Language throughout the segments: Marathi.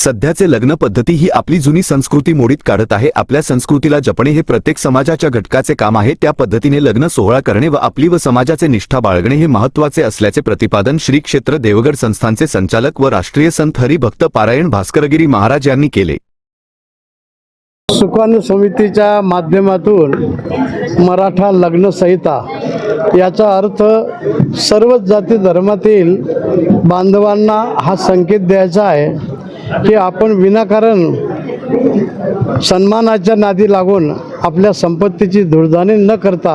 सध्याचे लग्न पद्धती ही आपली जुनी संस्कृती मोडीत काढत आहे. आपल्या संस्कृतीला जपणे हे प्रत्येक समाजाच्या घटकाचे काम आहे. त्या पद्धतीने लग्न सोहळा करणे व आपली व समाजाचे निष्ठा बाळगणे हे महत्त्वाचे असल्याचे प्रतिपादन श्री क्षेत्र देवगड संस्थानचे संचालक व राष्ट्रीय संत हरिभक्त पारायण भास्करगिरी महाराज यांनी केले. सुकाणू समितीच्या माध्यमातून मराठा लग्न संहिता याचा अर्थ सर्वच जाती धर्मातील बांधवांना हा संकेत द्यायचा आहे. की आपण विनाकारण सन्मानाच्या नादी लागून आपल्या संपत्तीची धुळधाणी न करता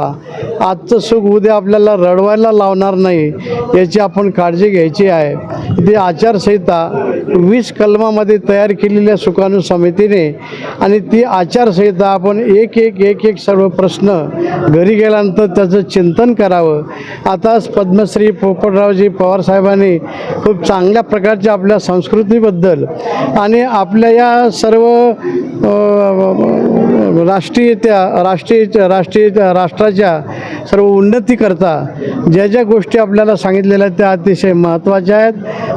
आजचं सुख उद्या आपल्याला रडवायला लावणार नाही याची आपण काळजी घ्यायची आहे. ती आचारसंहिता वीस कलमामध्ये तयार केलेल्या सुकाणू समितीने आणि ती आचारसंहिता आपण एक एक एक एक सर्व प्रश्न घरी गेल्यानंतर त्याचं चिंतन करावं. आताच पद्मश्री पोपटरावजी पवारसाहेबांनी खूप चांगल्या प्रकारच्या आपल्या संस्कृतीबद्दल आणि आपल्या या सर्व राष्ट्रीय त्या राष्ट्रीय राष्ट्रीय राष्ट्राच्या सर्व उन्नतीकरता ज्या ज्या गोष्टी आपल्याला सर्वांना त्या अतिशय महत्त्वाच्या आहेत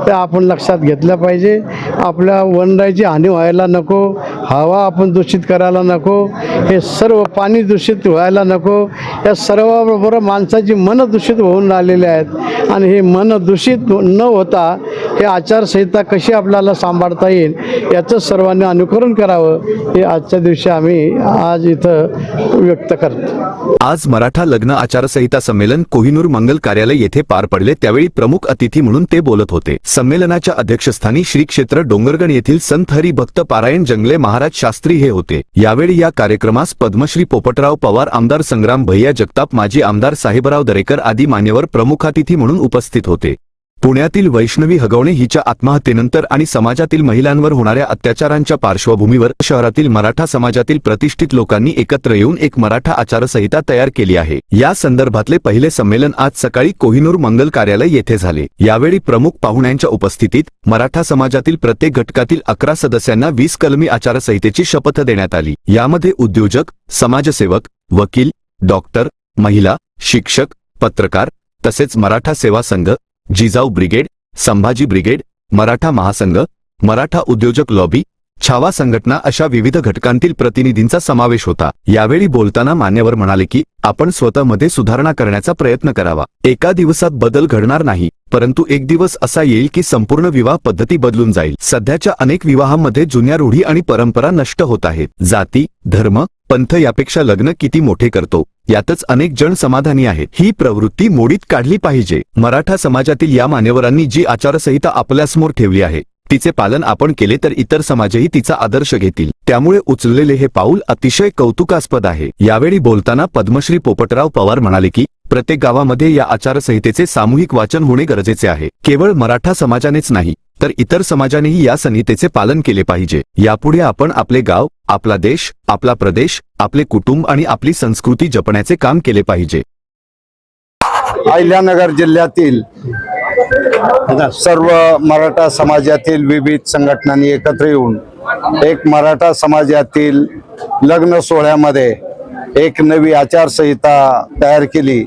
त्या आपण लक्षात घेतल्या पाहिजे. आपल्या वनराईची हानी व्हायला नको हवा आपण दूषित करायला नको हे सर्व पाणी दूषित व्हायला नको या सर्वाबरोबर माणसाची मन दूषित होऊन राहिलेली आहेत. आणि हे मन दूषित न होता हे आचारसंहिता कशी आपल्याला सांभाळता येईल याचं सर्वांनी अनुकरण करावं हे आजच्या दिवशी आम्ही आज इथं व्यक्त करतो. आज मराठा लग्न आचारसंहिता संमेलन कोहिनूर मंगल कार्यालय येथे पार पडले त्यावेळी प्रमुख अतिथी म्हणून ते बोलत होते. संमेलनाच्या अध्यक्षस्थानी श्री क्षेत्र डोंगरगण येथील संत हरी भक्त पारायण जंगले महाराज शास्त्री हे होते. यावेळी या कार्यक्रमास पद्मश्री पोपटराव पवार आमदार संग्राम भैया जगताप माजी आमदार साहेबराव दरेकर आदी मान्यवर प्रमुख अतिथी म्हणून उपस्थित होते. पुण्यातील वैष्णवी हगवणे हिच्या आत्महत्येनंतर आणि समाजातील महिलांवर होणाऱ्या अत्याचारांच्या पार्श्वभूमीवर शहरातील मराठा समाजातील प्रतिष्ठित लोकांनी एकत्र येऊन एक मराठा आचारसंहिता तयार केली आहे. या संदर्भातले पहिले संमेलन आज सकाळी कोहिनूर मंगल कार्यालय येथे झाले. यावेळी प्रमुख पाहुण्यांच्या उपस्थितीत मराठा समाजातील प्रत्येक घटकातील अकरा सदस्यांना वीस कलमी आचारसंहितेची शपथ देण्यात आली. यामध्ये उद्योजक समाजसेवक वकील डॉक्टर महिला शिक्षक पत्रकार तसेच मराठा सेवा संघ जिजाऊ ब्रिगेड संभाजी ब्रिगेड मराठा महासंघ मराठा उद्योजक लॉबी छावा संघटना अशा विविध घटकांतील प्रतिनिधींचा समावेश होता. यावेळी बोलताना मान्यवर म्हणाले की आपण स्वतःमध्ये सुधारणा करण्याचा प्रयत्न करावा. एका दिवसात बदल घडणार नाही परंतु एक दिवस असा येईल की संपूर्ण विवाह पद्धती बदलून जाईल. सध्याच्या अनेक विवाहांमध्ये जुन्या रूढी आणि परंपरा नष्ट होत आहेत. जाती धर्म पंथ यापेक्षा लग्न किती मोठे करतो यातच अनेक जण समाधानी आहेत. ही प्रवृत्ती मोडीत काढली पाहिजे. मराठा समाजातील या मान्यवरांनी जी आचारसंहिता आपल्यासमोर ठेवली आहे तिचे पालन आपण केले तर इतर समाजही तिचा आदर्श घेतील. त्यामुळे उचललेले हे पाऊल अतिशय कौतुकास्पद आहे. यावेळी बोलताना पद्मश्री पोपटराव पवार म्हणाले की प्रत्येक गावामध्ये या आचारसंहितेचे सामूहिक वाचन होणे गरजेचे आहे. केवळ मराठा समाजानेच नाही तर इतर समाजानेही या संहितेचे पालन केले पाहिजे. यापुढे आपण आपले गाव आपला देश आपला प्रदेश आपले कुटुंब आणि आपली संस्कृती जपण्याचे काम केले पाहिजे. अहिल्यानगर जिल्ह्यातील सर्व मराठा समाजातील विविध संघटनांनी एकत्र येऊन एक मराठा समाजातील लग्न सोहळ्यामध्ये एक नवी आचारसंहिता तयार केली.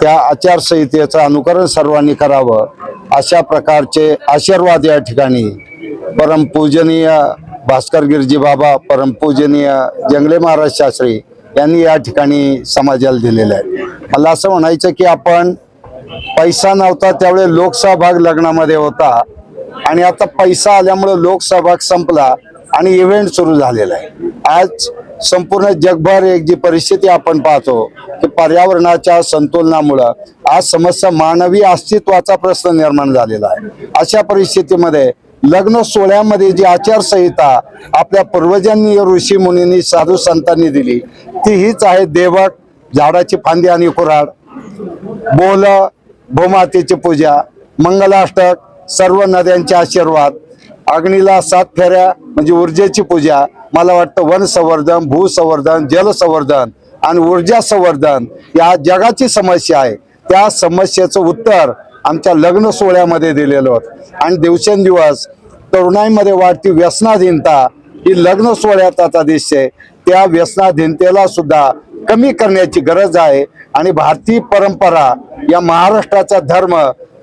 त्या आचारसंहितेचं अनुकरण सर्वांनी करावं अशा प्रकारचे आशीर्वाद या ठिकाणी परमपूजनीय भास्कर गिरजी बाबा परमपूजनीय जंगले महाराज शास्त्री यांनी या ठिकाणी समाजाला दिलेले आहे. मला असं म्हणायचं की आपण पैसा नव्हता त्यावेळी लोकसहभाग लग्नामध्ये होता आणि आता पैसा आल्यामुळे लोकसहभाग संपला आणि इव्हेंट सुरू झालेला आहे. आज संपूर्ण जगभर एक जी परिस्थिती आपण पाहतो की पर्यावरणाच्या संतुलनामुळं आज समस्या मानवी अस्तित्वाचा प्रश्न निर्माण झालेला आहे. अशा परिस्थितीमध्ये लग्न सोहळ्यामध्ये जी आचारसंहिता आपल्या पूर्वजांनी ऋषी मुनींनी साधू संतांनी दिली ती हीच आहे देवक झाडाची फांदी आणि कुऱ्हाड. बोल भूमातेची पूजा मंगलाष्टक सर्व नद्यांचे आशीर्वाद अग्नीला सात फेऱ्या म्हणजे ऊर्जेची पूजा मला वाटतं वन संवर्धन भूसंवर्धन जलसंवर्धन आणि ऊर्जा संवर्धन या जगाची समस्या आहे. त्या समस्येचं उत्तर आमच्या लग्न सोहळ्यामध्ये दिलेलं होतं आणि दिवसेंदिवस तरुणाईमध्ये वाढती व्यसनाधीनता ही लग्न सोहळ्यात आता दिसते. त्या व्यसनाधीनतेला सुद्धा कमी करण्याची गरज आहे. आणि भारतीय परंपरा या महाराष्ट्राचा धर्म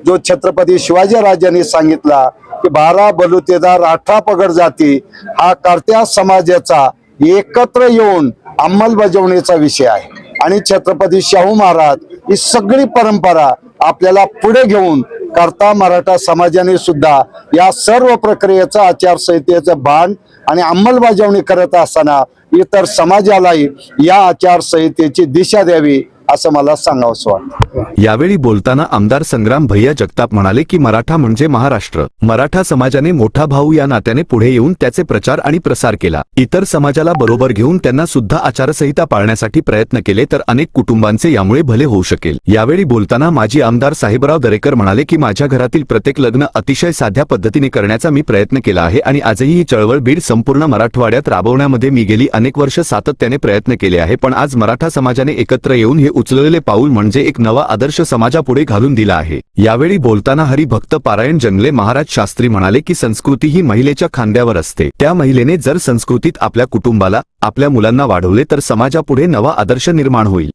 जो छत्रपती शिवाजीराजांनी सांगितला की बारा बलुतेदार अठरा पगड जाती हा कर्त्या समाजाचा एकत्र येऊन अंमलबजावणीचा विषय आहे. आणि छत्रपती शाहू महाराज ही सगळी परंपरा आपल्याला पुढे घेऊन करता मराठा समाजाने सुद्धा या सर्व प्रक्रियेचं आचारसंहितेचं भान आणि अंमलबजावणी करत असताना इतर समाजालाही या आचारसंहितेची दिशा द्यावी. असं मला सांगावंसं वाटतं. यावेळी बोलताना आमदार संग्राम भैया जगताप म्हणाले की मराठा म्हणजे महाराष्ट्र. मराठा समाजाने मोठा भाऊ या नात्याने पुढे येऊन त्याचे प्रचार आणि प्रसार केला. इतर समाजाला बरोबर घेऊन त्यांना सुद्धा आचारसंहिता पाळण्यासाठी प्रयत्न केले तर अनेक कुटुंबांचे यामुळे भले होऊ शकेल. यावेळी बोलताना माजी आमदार साहेबराव दरेकर म्हणाले की माझ्या घरातील प्रत्येक लग्न अतिशय साध्या पद्धतीने करण्याचा मी प्रयत्न केला आहे आणि आजही ही चळवळ बीड संपूर्ण मराठवाड्यात राबवण्यामध्ये मी गेली अनेक वर्ष सातत्याने प्रयत्न केले आहे पण आज मराठा समाजाने एकत्र येऊन हे उचललेले पाऊल म्हणजे एक नवा आदर्श समाजापुढे घालून दिला आहे. यावेळी बोलताना हरिभक्त पारायण जंगले महाराज शास्त्री म्हणाले की संस्कृती ही महिलेच्या खांद्यावर असते. त्या महिलेने जर संस्कृतीत आपल्या कुटुंबाला आपल्या मुलांना वाढवले तर समाजापुढे नवा आदर्श निर्माण होईल.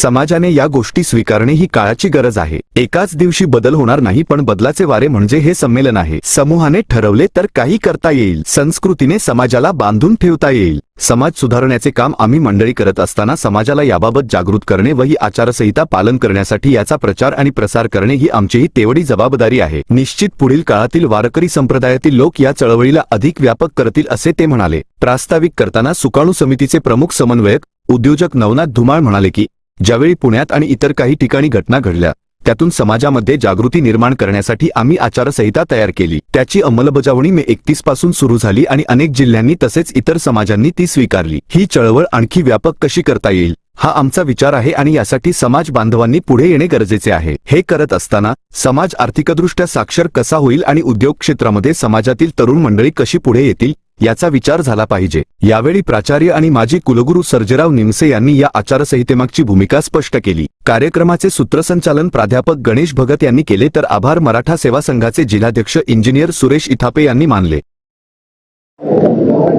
समाजाने या गोष्टी स्वीकारणे ही काळाची गरज आहे. एकाच दिवशी बदल होणार नाही पण बदलाचे वारे म्हणजे हे संमेलन आहे. समूहाने ठरवले तर काही करता येईल. संस्कृतीने समाजाला बांधून ठेवता येईल. समाज सुधारण्याचे काम आम्ही मंडळी करत असताना समाजाला याबाबत जागृत करणे व ही आचारसंहिता पालन करण्यासाठी याचा प्रचार आणि प्रसार करणे ही आमचीही तेवढी जबाबदारी आहे. निश्चित पुढील काळातील वारकरी संप्रदायातील लोक या चळवळीला अधिक व्यापक करतील असे ते म्हणाले. प्रास्ताविक करताना सुकाणू समितीचे प्रमुख समन्वयक उद्योजक नवनाथ धुमाळ म्हणाले की ज्यावेळी पुण्यात आणि इतर काही ठिकाणी घटना घडल्या त्यातून समाजामध्ये जागृती निर्माण करण्यासाठी आम्ही आचारसंहिता तयार केली. त्याची अंमलबजावणी मे एकतीसपासून सुरू झाली आणि अनेक जिल्ह्यांनी तसेच इतर समाजांनी ती स्वीकारली. ही चळवळ आणखी व्यापक कशी करता येईल हा आमचा विचार आहे आणि यासाठी समाज बांधवांनी पुढे येणे गरजेचे आहे. हे करत असताना समाज आर्थिकदृष्ट्या साक्षर कसा होईल आणि उद्योग क्षेत्रामध्ये समाजातील तरुण मंडळी कशी पुढे येतील याचा विचार झाला पाहिजे. यावेळी प्राचार्य आणि माजी कुलगुरू सर्जेराव निमसे यांनी या आचारसंहितेमागची भूमिका स्पष्ट केली. कार्यक्रमाचे सूत्रसंचालन प्राध्यापक गणेश भगत यांनी केले तर आभार मराठा सेवा संघाचे जिल्हाध्यक्ष इंजिनियर सुरेश इथापे यांनी मानले.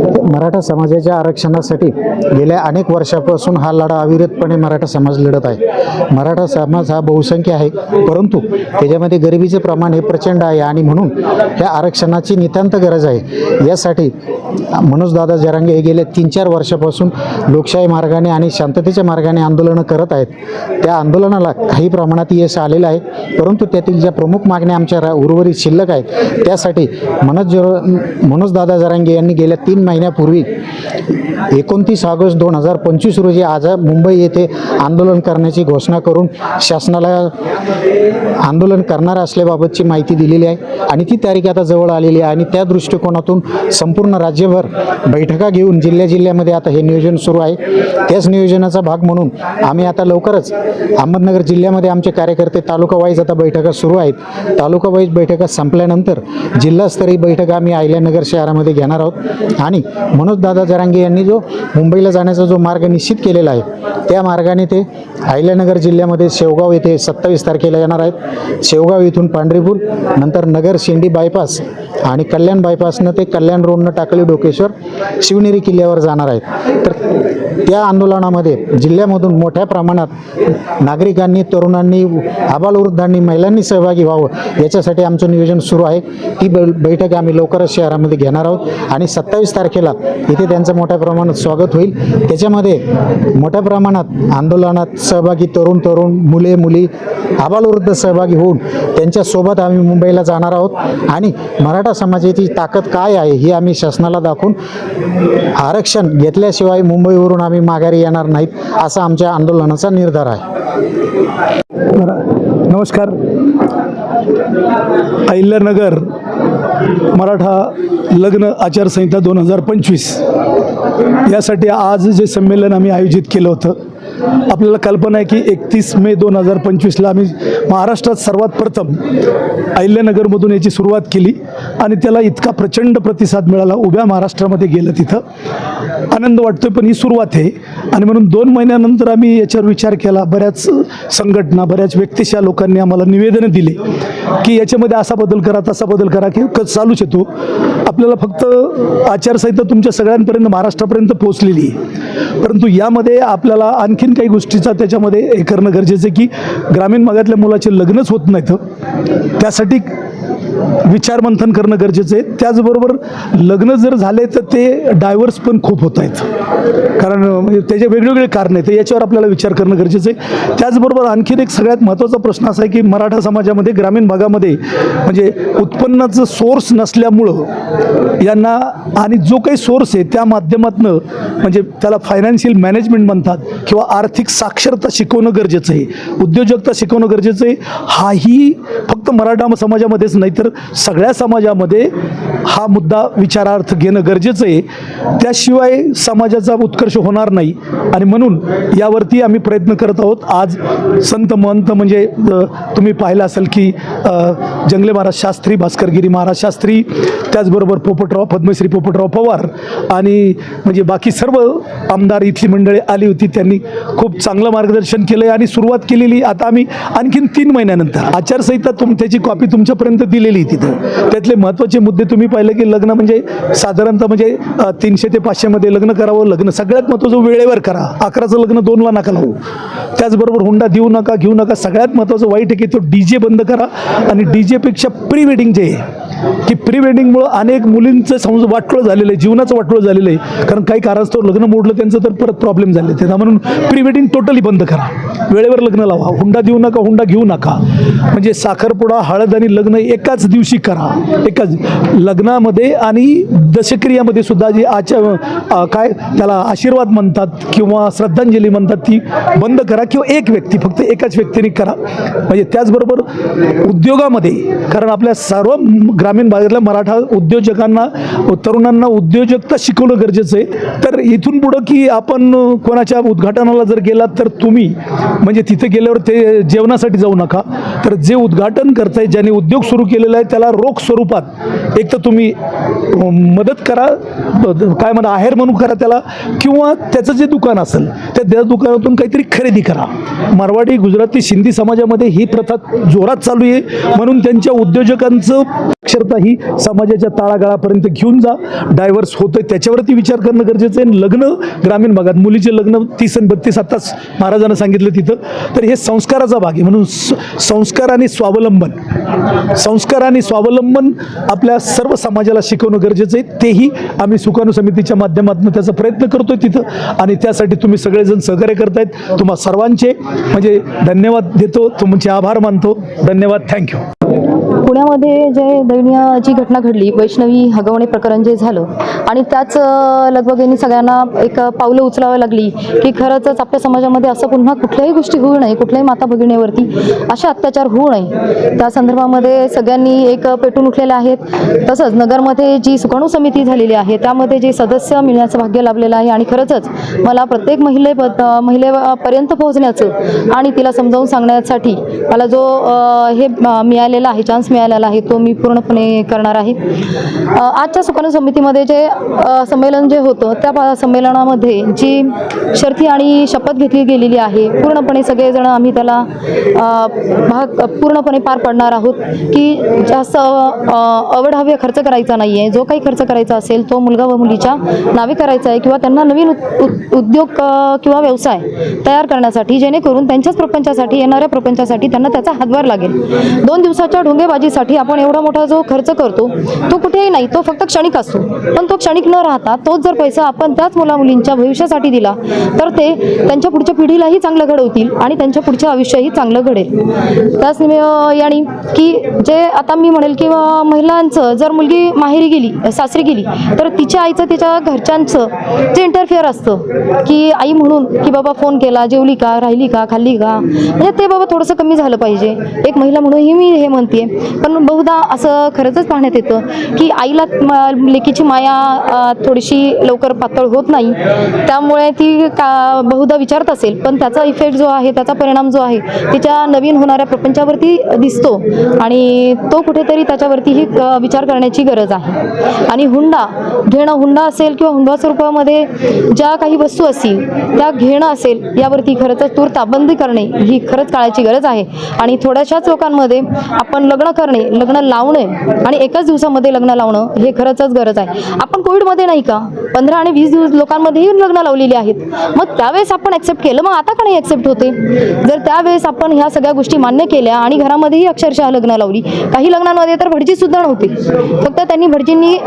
मराठा समाजाच्या आरक्षणासाठी गेल्या अनेक वर्षापासून हा लढा अविरतपणे मराठा समाज लढत आहे. मराठा समाज हा बहुसंख्य आहे परंतु त्याच्यामध्ये गरिबीचे प्रमाण हे प्रचंड आहे आणि म्हणून या आरक्षणाची नितांत गरज आहे. यासाठी मनोजदादा जरांगे हे गेल्या तीन चार वर्षापासून लोकशाही मार्गाने आणि शांततेच्या मार्गाने आंदोलनं करत आहेत. त्या आंदोलनाला काही प्रमाणात यश आलेलं आहे परंतु त्यातील ज्या प्रमुख मागण्या आमच्या रा- उर्वरित शिल्लक आहेत त्यासाठी मनोज जर मनोजदादा जरांगे यांनी गेल्या तीन महिन्यापूर्वी एकोणतीस ऑगस्ट दोन हजार पंचवीस रोजी आज मुंबई येथे आंदोलन करण्याची घोषणा करून शासनाला आंदोलन करणार असल्याबाबतची माहिती दिलेली आहे आणि ती तारीख आता जवळ आलेली आहे आणि त्या दृष्टिकोनातून संपूर्ण राज्यभर बैठका घेऊन जिल्ह्या जिल्ह्यामध्ये आता हे नियोजन सुरू आहे. त्याच नियोजनाचा भाग म्हणून आम्ही आता लवकरच अहमदनगर जिल्ह्यामध्ये आमचे कार्यकर्ते तालुका वाईज आता बैठका सुरू आहेत. तालुका वाईज बैठका संपल्यानंतर जिल्हास्तरीय बैठका आम्ही आयल्यानगर शहरामध्ये घेणार आहोत आणि मनोजदादा जरांगे यांनी जो मुंबईला जाण्याचा जो मार्ग निश्चित केलेला आहे त्या मार्गाने ते अहिल्यानगर जिल्ह्यामध्ये शेवगाव येथे सत्तावीस तारखेला येणार आहेत. शेवगाव इथून पांढरीपूर नंतर नगर शिंडी बायपास आणि कल्याण बायपासनं ते कल्याण रोडनं टाकळी डोकेश्वर शिवनेरी किल्ल्यावर जाणार आहेत. तर त्या आंदोलनामध्ये जिल्ह्यामधून मोठ्या प्रमाणात नागरिकांनी तरुणांनी आबालवृद्धांनी महिलांनी सहभागी व्हावं याच्यासाठी आमचं नियोजन सुरू आहे. ती बै बैठक आम्ही लवकरच शहरामध्ये घेणार आहोत आणि सत्तावीस तारखेला इथे त्यांचं मोठ्या प्रमाणात स्वागत होईल. त्याच्यामध्ये मोठ्या प्रमाणात आंदोलनात सहभागी तरुण तरुण मुले मुली आबालवृद्ध सहभागी होऊन त्यांच्यासोबत आम्ही मुंबईला जाणार आहोत. आणि मराठा समाजाची ताकद काय आहे हे आम्ही शासनाला दाखवून आरक्षण घेतल्याशिवाय मुंबईवरून आम्ही माघारी येणार नाहीत असा आमच्या आंदोलनाचा निर्धार आहे. नमस्कार. अहिल्यानगर मराठा लग्न आचारसंहिता दोन हजार पंचवीस. यासाठी आज जे संमेलन आम्ही आयोजित केलं होतं आपल्याला कल्पना आहे की एकतीस मे दोन हजार पंचवीसला आम्ही महाराष्ट्रात सर्वात प्रथम अहिल्यानगरमधून याची सुरुवात केली आणि त्याला इतका प्रचंड प्रतिसाद मिळाला. उभ्या महाराष्ट्रामध्ये गेलं तिथं. आनंद वाटतोय पण ही सुरुवात आहे. आणि म्हणून दोन महिन्यानंतर आम्ही याच्यावर विचार केला. बऱ्याच संघटना बऱ्याच व्यक्तिशा लोकांनी आम्हाला निवेदनं दिली की याच्यामध्ये असा बदल करा तसा बदल करा की चालूच येतो आपल्याला फक्त आचारसंहिता तुमच्या सगळ्यांपर्यंत महाराष्ट्रापर्यंत पोहोचलेली आहे. परंतु यामध्ये आपल्याला आणखीन काही गोष्टीचा त्याच्यामध्ये हे करणं गरजेचं आहे की ग्रामीण भागातल्या मुलाचे लग्नच होत नाहीत. त्यासाठी विचारमंथन करणं गरजेचं आहे. त्याचबरोबर लग्न जर झाले तर ते डायव्हर्स पण खूप होत आहेत. कारण म्हणजे त्याचे वेगवेगळे कारण आहेत. याच्यावर आपल्याला विचार करणं गरजेचं आहे. त्याचबरोबर आणखीन एक सगळ्यात महत्त्वाचा प्रश्न असा आहे की मराठा समाजामध्ये ग्रामीण भागामध्ये म्हणजे उत्पन्नाचं सोर्स नसल्यामुळं यांना आणि जो काही सोर्स आहे त्या माध्यमातनं म्हणजे त्याला फायनान्शियल मॅनेजमेंट म्हणतात किंवा आर्थिक साक्षरता शिकवणं गरजेचं आहे. उद्योजकता शिकवणं गरजेचं आहे. हाही फक्त मराठा समाजामध्येच नाही तर सगळ्या समाजामध्ये हा मुद्दा विचारार्थ घेणं गरजेचं आहे. त्याशिवाय समाजाचा उत्कर्ष होणार नाही. आणि म्हणून यावरती आम्ही प्रयत्न करत आहोत. आज संत महंत म्हणजे तुम्ही पाहिलं असेल की जंगले महाराज शास्त्री भास्करगिरी महाराज शास्त्री त्याचबरोबर पोपटराव पद्मश्री पोपटराव पवार आणि म्हणजे बाकी सर्व आमदार इथली मंडळी आली होती. त्यांनी खूप चांगलं मार्गदर्शन केलं आहे आणि सुरुवात केलेली आता आम्ही आणखीन तीन महिन्यानंतर आचारसंहिता तुम त्याची कॉपी तुमच्यापर्यंत दिलेली आहे तिथं. त्यातले महत्त्वाचे मुद्दे तुम्ही पाहिले की लग्न म्हणजे साधारणतः म्हणजे तीनशे ते पाचशेमध्ये लग्न करावं लग्न सगळ्यात महत्त्वाचं वेळेवर करा. अकराचं लग्न दोनला नका लावू. त्याचबरोबर हुंडा देऊ नका घेऊ नका सगळ्यात महत्त्वाचं वाईट आहे की तो डी जे बंद करा. आणि डी जेपेक्षा प्री वेडिंग जे आहे की प्री वेडिंगमुळे अनेक मुलींचं समज वाटोळं झालेलं आहे जीवनाचं वाटोळं झालेलं आहे. कारण काही कारणास्तव लग्न मोडलं त्यांचं तर परत प्रॉब्लेम झाले त्यांना म्हणून प्री वेडिंग टोटली बंद करा. वेळेवर लग्न लावा. हुंडा देऊ नका हुंडा घेऊ नका. म्हणजे साखरपुडा हळद आणि लग्न एकाच दिवशी करा. एकाच लग्नामध्ये आणि दशक्रियामध्ये सुद्धा जे आचार काय त्याला आशीर्वाद म्हणतात किंवा श्रद्धांजली म्हणतात ती बंद करा किंवा एक व्यक्ती फक्त एकाच व्यक्तीने करा. म्हणजे त्याचबरोबर उद्योगामध्ये कारण आपल्या सर्व ग्रामीण भागातल्या मराठा उद्योजकांना तरुणांना उद्योजकता शिकवणं गरजेचं आहे. तर इथून पुढं की आपण कोणाच्या उद्घाटनाला जर गेलात तर तुम्ही म्हणजे तिथे गेल्यावर ते जेवणासाठी जाऊ नका. तर जे उद्घाटन करताय ज्याने उद्योग सुरू केलेला आहे त्याला रोख स्वरूपात एक तर तुम्ही मदत करा काय म्हणा आहेर म्हणून करा त्याला किंवा त्याचं जे दुकान असेल त्या त्या दुकानातून काहीतरी खरेदी करा. मारवाडी गुजराती सिंधी समाजामध्ये ही प्रथा जोरात चालू आहे. म्हणून त्यांच्या उद्योजकांचं साक्षरता ही समाजाच्या तळागाळापर्यंत घेऊन जा. डायव्हर्स होतंय. त्याच्यावरती विचार करणं गरजेचं आहे. आणि लग्न ग्रामीण भागात मुलीचे लग्न तीस आणि बत्तीस आत्ताच महाराजांना सांगितलं तिथं. तर हे संस्काराचा भाग आहे. म्हणून संस्कार आणि स्वावलंबन संस्कार आणि स्वावलंबन आपल्या सर्व समाजाला शिकवणं गरजेचं आहे. तेही आम्ही सुकाणू समितीच्या माध्यमातून त्याचा प्रयत्न करतोय तिथं. आणि त्यासाठी तुम्ही सगळेजण सहकार्य करतायत. तुम्हा सर्वांचे म्हणजे धन्यवाद देतो. तुमचे आभार मानतो. धन्यवाद. थँक्यू पुण्यामध्ये जे दयनीय घटना घडली वैष्णवी हगवणे प्रकरण जे झालं आणि त्याच लगभग लगबगीने सगळ्यांना एक पावलं उचलावं लागली की खरंच आपल्या समाजामध्ये असं पुन्हा कुठल्याही गोष्टी होऊ नये कुठल्याही माता भगिनीवरती असे अत्याचार होऊ नये. त्या संदर्भामध्ये सगळ्यांनी एक पेटून उठलेले आहेत. तसंच नगरमध्ये जी सुकाणू समिती झालेली आहे त्यामध्ये जे सदस्य मिळण्याचं भाग्य लाभलेलं आहे आणि खरंचच मला प्रत्येक महिले महिलेपर्यंत पोहोचण्याचं आणि तिला समजावून सांगण्यासाठी मला जो हे मिळालेला आहे चान्स मिळालेला आहे तो मी पूर्णपणे करणार आहे. आजच्या सुकाणू समितीमध्ये जे संमेलन जे होतं त्या संमेलनामध्ये जी शर्थी आणि शपथ घेतली गेलेली आहे पूर्णपणे सगळेजण आम्ही त्याला भाग पूर्णपणे पार पडणार आहोत की जास्त अवढाव्य खर्च करायचा नाही आहे जो काही खर्च करायचा असेल तो मुलगा व मुलीच्या नावे करायचा आहे किंवा त्यांना नवीन उद- उद्योग किंवा व्यवसाय तयार करण्यासाठी जेणेकरून त्यांच्याच प्रपंचासाठी येणाऱ्या प्रपंचासाठी त्यांना त्याचा हातभार लागेल. दोन दिवसाच्या ढोंगेबाजीसाठी आपण एवढा मोठा जो खर्च करतो तो कुठेही नाही तो फक्त क्षणिक असतो. पण तो क्षणिक न राहता तोच जर पैसा आपण त्याच मुला मुलींच्या भविष्यासाठी दिला तर ते त्यांच्या पुढच्या पिढीलाही चांगलं घडवतील आणि त्यांच्या पुढचं आयुष्यही चांगलं घडेल. त्याच याने यानी की जे आता मी म्हणेल की महिलांचं जर मुलगी माहेरी गेली सासरी गेली तर तिच्या आईचं तिच्या घरच्यांचं जे इंटरफेअर असतं की आई म्हणून की बाबा फोन केला जेवली का राहिली का खाल्ली का म्हणजे ते बाबा थोडंसं कमी झालं पाहिजे. एक महिला म्हणूनही मी हे म्हणते पण बहुधा असं खरंच पाहण्यात येतं की आईला लेकीची माया थोडीशी लवकर पातळ होत नाही. त्यामुळे ती का बहुधा विचारत असेल पण त्याचा इफेक्ट जो आहे त्याचा परिणाम जो आहे तिच्या नवीन होणाऱ्या प्रपंचावरती दिसतो. आणि तो कुठेतरी त्याच्यावरतीही विचार करण्याची गरज आहे. आणि हुंडा घेणं हुंडा असेल किंवा हुंडा स्वरूपामध्ये ज्या काही वस्तू असतील त्या घेणं असेल यावरती खरंच तूर ताबंदी करणे ही खरंच काळाची गरज आहे. आणि थोड्याशाच लोकांमध्ये आपण लग्न करणे लग्न लावणे आणि एकाच दिवसामध्ये लग्न लावणं हे खरंच गरज आहे. आपण कोविडमध्ये नाही का? पंधरा आणि वीस दिवस लोकांमध्येही लग्न लावलेली आहेत. मग त्यावेळेस आपण ॲक्सेप्ट केलं मग आता का नाही ॲक्सेप्ट होते? जर त्यावेळेस आपण ह्या सगळ्या गोष्टी मान्य केल्या आणि घरामध्येही अक्षरशः लग्न लावली काही लग्नांमध्ये तर भटजी सुद्धा नव्हती. फक्त त्यांनी भटजींनी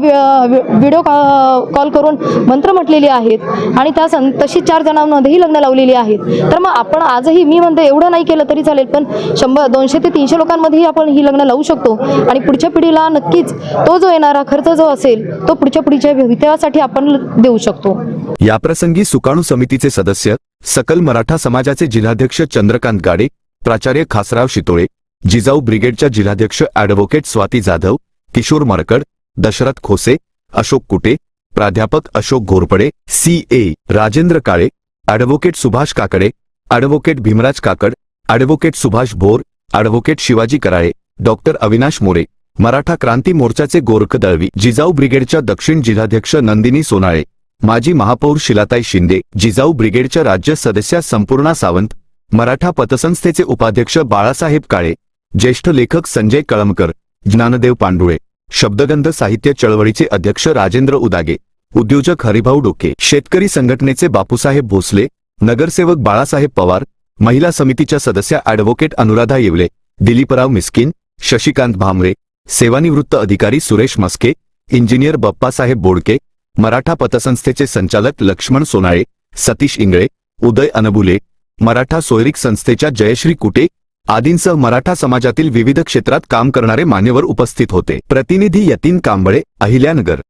व्हिडिओ कॉल करून मंत्र म्हटलेले आहेत आणि त्या सं तशी चार जणांमध्येही लग्न लावलेली आहेत. तर मग आपण आजही मी म्हणते एवढं नाही केलं तरी चालेल पण शंभर दोनशे ते तीनशे लोकांमध्येही आपण ही लग्न लावू शकतो. आणि पुढच्या पिढीला नक्कीच तो जो येणारा खर्च जो असेल तो पुढच्या पिढीच्या भवितव्यासाठी आपण देऊ शकतो. याप्रसंगी सुकाणू समितीचे सदस्य सकल मराठा समाजाचे जिल्हाध्यक्ष चंद्रकांत गाडे प्राचार्य खासराव शितोळे जिजाऊ ब्रिगेडच्या जिल्हाध्यक्ष ऍडव्होकेट स्वाती जाधव किशोर मरकड दशरथ खोसे अशोक कुटे प्राध्यापक Ashok Ghorpade C A Rajendra Kale advocate Subhash Kakade advocate Bhimraj Kakad advocate Subhash Bhor advocate Shivaji Karale doctor Avinash More Maratha Kranti मोर्चाचे गोरख दळवी जिजाऊ ब्रिगेडच्या दक्षिण जिल्हाध्यक्ष नंदिनी सोनाळे माजी महापौर शिलाताई शिंदे जिजाऊ ब्रिगेडच्या राज्य सदस्या संपूर्णा सावंत मराठा पतसंस्थेचे उपाध्यक्ष बाळासाहेब काळे ज्येष्ठ लेखक संजय कळमकर ज्ञानदेव पांडुळे शब्दगंध साहित्य चळवळीचे अध्यक्ष राजेंद्र उदागे उद्योजक हरिभाऊ डोके शेतकरी संघटनेचे बापूसाहेब भोसले नगरसेवक बाळासाहेब पवार महिला समितीच्या सदस्या ॲडव्होकेट अनुराधा येवले दिलीपराव मिस्किन शशिकांत भामरे सेवानिवृत्त अधिकारी सुरेश मस्के इंजिनियर बप्पासाहेब बोडके मराठा पतसंस्थेचे संचालक लक्ष्मण सोनाळे सतीश इंगळे उदय अनबुले मराठा सोयरिक संस्थेच्या जयश्री कुटे आदींसह मराठा समाजातील विविध क्षेत्रात काम करणारे मान्यवर उपस्थित होते. प्रतिनिधी यतीन कांबळे अहिल्यानगर.